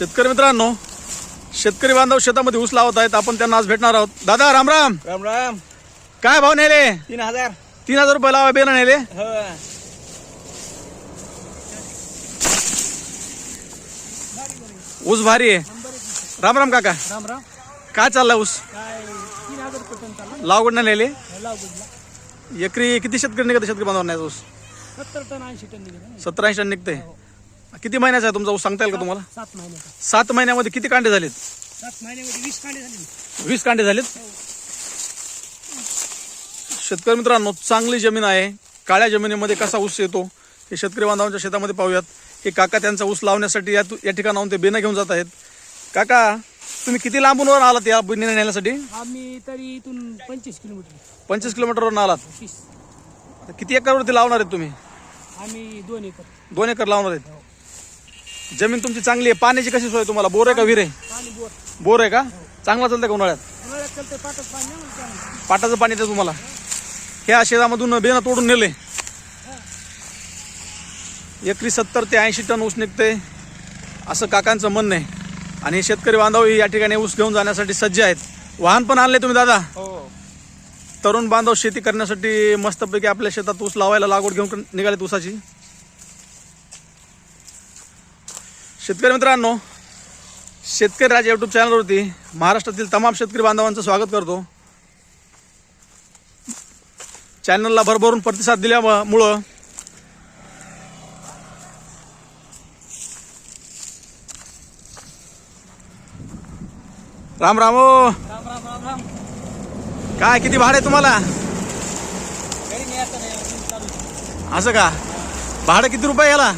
शेतकरी मित्रांनो शेतकरी बांधव शेतामध्ये ऊस लावत आहेत. आपण त्यांना आज भेटणार आहोत. दादा राम राम. राम राम. काय भाव नेले? तीन हजार. तीन हजार रुपये लावा बेना नेले. हो. ऊस भारी आहे. राम राम काका. राम राम. काय चाललाय ऊस? काय तीन हजार रुपये टन चालला. लावगड नाही नेले? लागून एकरी किती शेतकरी निघत शेतकरी बांधव नाही ऊस? सत्तर टन ऐंशी टन निघाले सतरा ऐंशी टन निघते किती महिन्याचा आहे तुमचा? ऊस सांगता येईल का तुम्हाला? सात महिन्याचा. सात महिन्यामध्ये किती कांडे झालेत? सात महिन्यामध्ये वीस कांडे झाले वीस कांडे झालेत? शेतकरी मित्रांनो चांगली जमीन आहे. काळ्या जमिनीमध्ये कसा ऊस येतो? हे शेतकरी बांधवांच्या शेतामध्ये पाहूयात. हे काका त्यांचा ऊस लावण्यासाठी या या ठिकाणाहून ते बेनं घेऊन जात आहेत. काका तुम्ही किती लांबूनवर आलात या बेनं नेण्यासाठी? आम्ही तरी इथून पंचवीस किलोमीटर. पंचवीस किलोमीटरवरून आलात. तीस आता किती एकरवरती लावणार आहेत तुम्ही? आम्ही दोन एकर. दोन एकर लावणार आहेत. जमीन तुमची चांगली आहे. पाण्याची कशी सोय तुम्हाला? बोर आहे का विहीर आहे? पाणी बोर. बोर आहे का? चांगला चालतंय का उन्हाळ्यात? उन्हाळ्यात चालतंय पाटात पाणी नाही म्हणून काय. पाटाचं पाणी येतं तुम्हाला? ह्या शेतामधून बेनं तोडून नेले. एकरी सत्तर ते ऐंशी टन ऊस निघते असं काकांचं म्हणणं आहे. आणि शेतकरी बांधव या ठिकाणी ऊस घेऊन जाण्यासाठी सज्ज आहेत. वाहन पण आणले तुम्ही दादा? हो. तरुण बांधव शेती करण्यासाठी मस्तपैकी आपल्या शेतात ऊस लावायला लागवड घेऊन निघालेत ऊसाची. शेतकरी मित्रांनो शेतकरी राज युट्यूब चॅनलवरती महाराष्ट्रातील तमाम शेतकरी बांधवांचं स्वागत करतो. चॅनलला भरभरून प्रतिसाद दिल्यामुळं राम राम ओ राम राम राम राम काय किती भाडे तुम्हाला आहे. असं का? भाडं किती रुपये याला?